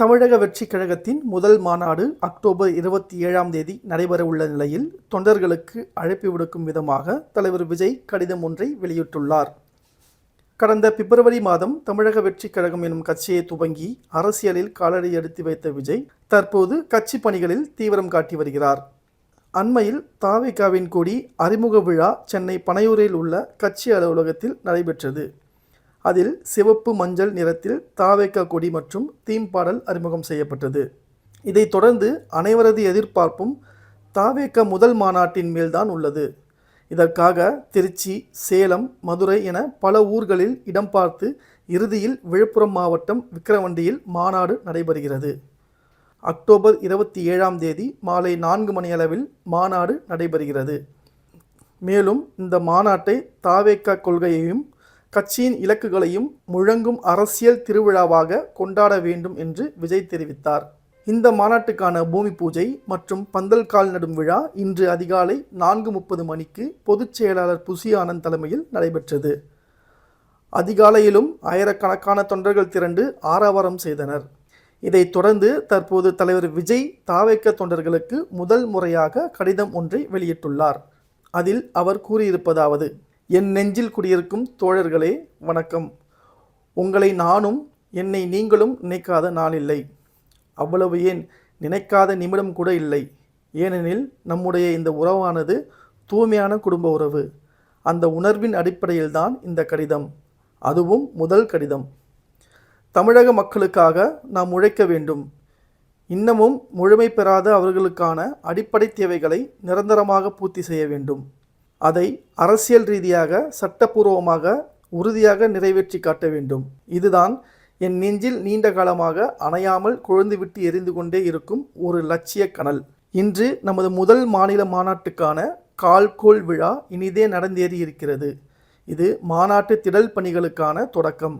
தமிழக வெற்றி கழகத்தின் முதல் மாநாடு அக்டோபர் இருபத்தி ஏழாம் தேதி நடைபெறவுள்ள நிலையில் தொண்டர்களுக்கு அழைப்பு விடுக்கும் விதமாக தலைவர் விஜய் கடிதம் ஒன்றை வெளியிட்டுள்ளார். கடந்த பிப்ரவரி மாதம் தமிழக வெற்றி கழகம் எனும் கட்சியை துவங்கி அரசியலில் காலடி எடுத்து வைத்த விஜய் தற்போது கட்சி பணிகளில் தீவிரம் காட்டி வருகிறார். அண்மையில் தாவிகாவின் கொடி அறிமுக விழா சென்னை பனையூரில் உள்ள கட்சி அலுவலகத்தில் நடைபெற்றது. அதில் சிவப்பு மஞ்சள் நிறத்தில் தாவேக்கா கொடி மற்றும் தீம் பாடல் அறிமுகம் செய்யப்பட்டது. இதைத் தொடர்ந்து அனைவரது எதிர்பார்ப்பும் தாவேக்கா முதல் மாநாட்டின் மேல்தான் உள்ளது. இதற்காக திருச்சி சேலம் மதுரை என பல ஊர்களில் இடம் பார்த்து இறுதியில் விழுப்புரம் மாவட்டம் விக்கிரவண்டியில் மாநாடு நடைபெறுகிறது. அக்டோபர் இருபத்தி ஏழாம் தேதி மாலை நான்கு மணியளவில் மாநாடு நடைபெறுகிறது. மேலும் இந்த மாநாட்டை தாவேக்கா கொள்கையையும் கட்சியின் இலக்குகளையும் முழங்கும் அரசியல் திருவிழாவாக கொண்டாட வேண்டும் என்று விஜய் தெரிவித்தார். இந்த மாநாட்டுக்கான பூமி பூஜை மற்றும் பந்தல் கால் நடும் விழா இன்று அதிகாலை நான்கு முப்பது மணிக்கு பொதுச் செயலாளர் புசி ஆனந்த் தலைமையில் நடைபெற்றது. அதிகாலையிலும் ஆயிரக்கணக்கான தொண்டர்கள் திரண்டு ஆரவாரம் செய்தனர். இதைத் தொடர்ந்து தற்போது தலைவர் விஜய் தாவேக்க தொண்டர்களுக்கு முதல் முறையாக கடிதம் ஒன்றை வெளியிட்டுள்ளார். அதில் அவர் கூறியிருப்பதாவது என் நெஞ்சில் குடியிருக்கும் தோழர்களே வணக்கம். உங்களை நானும் என்னை நீங்களும் நினைக்காத நாளில்லை அவ்வளவு ஏன்? நினைக்காத நிமிடம் கூட இல்லை. ஏனெனில் நம்முடைய இந்த உறவானது தூய்மையான குடும்ப உறவு. அந்த உணர்வின் அடிப்படையில்தான் இந்த கடிதம். அதுவும் முதல் கடிதம். தமிழக மக்களுக்காக நாம் உழைக்க வேண்டும். இன்னமும் முழுமை பெறாத அவர்களுக்கான அடிப்படை தேவைகளை நிரந்தரமாக பூர்த்தி செய்ய வேண்டும். அதை அரசியல் ரீதியாக சட்டப்பூர்வமாக உறுதியாக நிறைவேற்றி காட்ட வேண்டும். இதுதான் என் நெஞ்சில் நீண்ட காலமாக அணையாமல் குழந்துவிட்டு எரிந்து கொண்டே இருக்கும் ஒரு லட்சிய கனல். இன்று நமது முதல் மாநில மாநாட்டுக்கான கால்கோள் விழா இனிதே நடந்தேறி இருக்கிறது இது மாநாட்டு திடல் பணிகளுக்கான தொடக்கம்.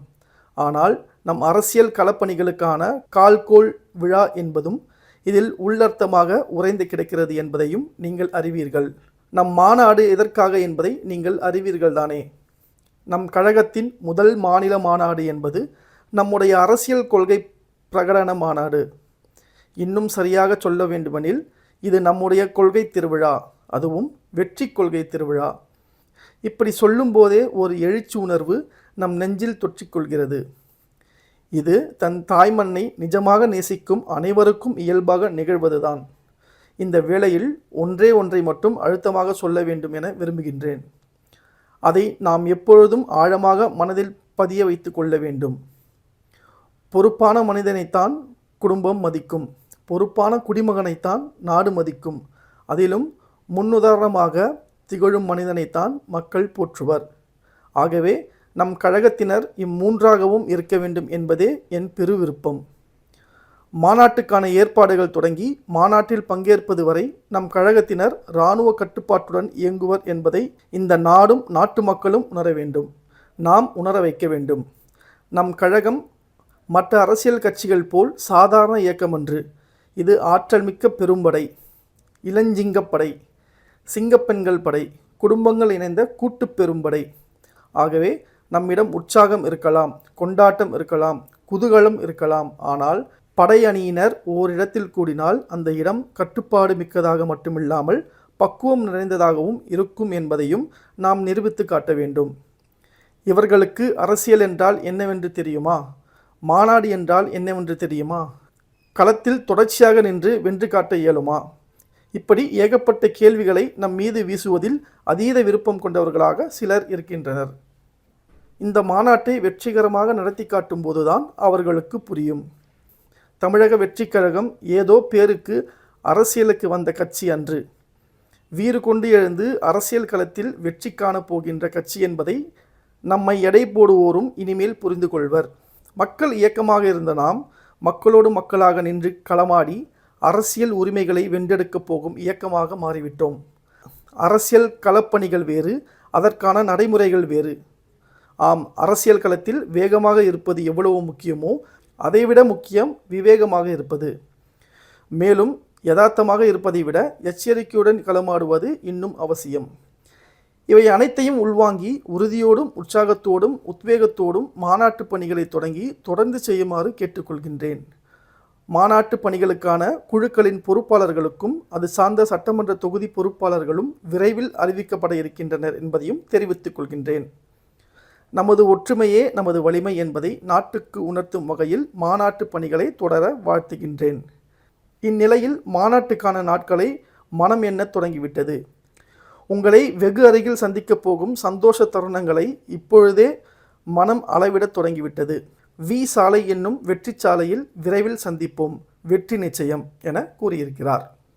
ஆனால் நம் அரசியல் களப்பணிகளுக்கான கால்கோள் விழா என்பதும் இதில் உள்ளர்த்தமாக உறைந்து கிடக்கிறது என்பதையும் நீங்கள் அறிவீர்கள். நம் மாநாடு எதற்காக என்பதை நீங்கள் அறிவீர்கள் தானே. நம் கழகத்தின் முதல் மாநில மாநாடு என்பது நம்முடைய அரசியல் கொள்கை பிரகடன மாநாடு. இன்னும் சரியாக சொல்ல வேண்டுமெனில் இது நம்முடைய கொள்கை திருவிழா அதுவும் வெற்றி கொள்கை திருவிழா. இப்படி சொல்லும்போதே ஒரு எழுச்சி உணர்வு நம் நெஞ்சில் தொற்றிக்கொள்கிறது இது தன் தாய்மண்ணை நிஜமாக நேசிக்கும் அனைவருக்கும் இயல்பாக நிகழ்வதுதான். இந்த வேளையில் ஒன்றே ஒன்றை மட்டும் அழுத்தமாக சொல்ல வேண்டும் என விரும்புகின்றேன். அதை நாம் எப்பொழுதும் ஆழமாக மனதில் பதிய வைத்து கொள்ள வேண்டும். பொறுப்பான மனிதனைத்தான் குடும்பம் மதிக்கும். பொறுப்பான குடிமகனைத்தான் நாடு மதிக்கும். அதிலும் முன்னுதாரணமாக திகழும் மனிதனைத்தான் மக்கள் போற்றுவர். ஆகவே நம் கழகத்தினர் இம்மூன்றாகவும் இருக்க வேண்டும் என்பதே என் பெரு விருப்பம் மாநாட்டுக்கான ஏற்பாடுகள் தொடங்கி மாநாட்டில் பங்கேற்பது வரை நம் கழகத்தினர் இராணுவ கட்டுப்பாட்டுடன் இயங்குவர் என்பதை இந்த நாடும் நாட்டு மக்களும் உணர வேண்டும். நாம் உணர வைக்க வேண்டும். நம் கழகம் மற்ற அரசியல் கட்சிகள் போல் சாதாரண இயக்கமன்று இது ஆற்றல் மிக்க பெரும்படை இளஞ்சிங்கப்படை சிங்கப்பெண்கள் படை. குடும்பங்கள் இணைந்த கூட்டுப் பெரும்படை ஆகவே நம்மிடம் உற்சாகம் இருக்கலாம் கொண்டாட்டம் இருக்கலாம் குதூகலம் இருக்கலாம். ஆனால் படை அணியினர் ஓரிடத்தில் கூடினால் அந்த இடம் கட்டுப்பாடு மிக்கதாக மட்டுமில்லாமல் பக்குவம் நிறைந்ததாகவும் இருக்கும் என்பதையும் நாம் நிரூபித்து காட்ட வேண்டும். இவர்களுக்கு அரசியல் என்றால் என்னவென்று தெரியுமா? மாநாடு என்றால் என்னவென்று தெரியுமா? களத்தில் தொடர்ச்சியாக நின்று வென்று காட்ட இயலுமா? இப்படி ஏகப்பட்ட கேள்விகளை நம் மீது வீசுவதில் அதீத விருப்பம் கொண்டவர்களாக சிலர் இருக்கின்றனர். இந்த மாநாட்டை வெற்றிகரமாக நடத்தி காட்டும் போதுதான் அவர்களுக்கு புரியும். தமிழக வெற்றிக் கழகம் ஏதோ பேருக்கு அரசியலுக்கு வந்த கட்சி அன்று. வீறு கொண்டு எழுந்து அரசியல் களத்தில் வெற்றி காணப் போகின்ற கட்சி என்பதை நம்மை எடை போடுவோரும் இனிமேல் புரிந்து கொள்வர். மக்கள் இயக்கமாக இருந்த நாம் மக்களோடு மக்களாக நின்று களமாடி அரசியல் உரிமைகளை வென்றெடுக்கப் போகும் இயக்கமாக மாறிவிட்டோம். அரசியல் களப்பணிகள் வேறு அதற்கான நடைமுறைகள் வேறு. ஆம் அரசியல் களத்தில் வேகமாக இருப்பது எவ்வளவு முக்கியமோ அதைவிட முக்கியம் விவேகமாக இருப்பது. மேலும் யதார்த்தமாக இருப்பதை விட எச்சரிக்கையுடன் களமாடுவது இன்னும் அவசியம். இவை அனைத்தையும் உள்வாங்கி உறுதியோடும் உற்சாகத்தோடும் உத்வேகத்தோடும் மாநாட்டு பணிகளை தொடங்கி தொடர்ந்து செய்யுமாறு கேட்டுக்கொள்கின்றேன். மாநாட்டு பணிகளுக்கான குழுக்களின் பொறுப்பாளர்களுக்கும் அது சார்ந்த சட்டமன்ற தொகுதி பொறுப்பாளர்களும் விரைவில் அறிவிக்கப்பட இருக்கின்றனர் என்பதையும் தெரிவித்துக் கொள்கின்றேன். நமது ஒற்றுமையே நமது வலிமை என்பதை நாட்டுக்கு உணர்த்தும் வகையில் மாநாட்டு பணிகளை தொடர வாழ்த்துகின்றேன். இந்நிலையில் மாநாட்டுக்கான நாட்களை மனம் எண்ணத் தொடங்கிவிட்டது. உங்களை வெகு அருகில் சந்திக்கப் போகும் சந்தோஷ தருணங்களை இப்பொழுதே மனம் அளவிடத் தொடங்கிவிட்டது. வி சாலை என்னும் வெற்றி சாலையில் விரைவில் சந்திப்போம். வெற்றி நிச்சயம் என கூறியிருக்கிறார்.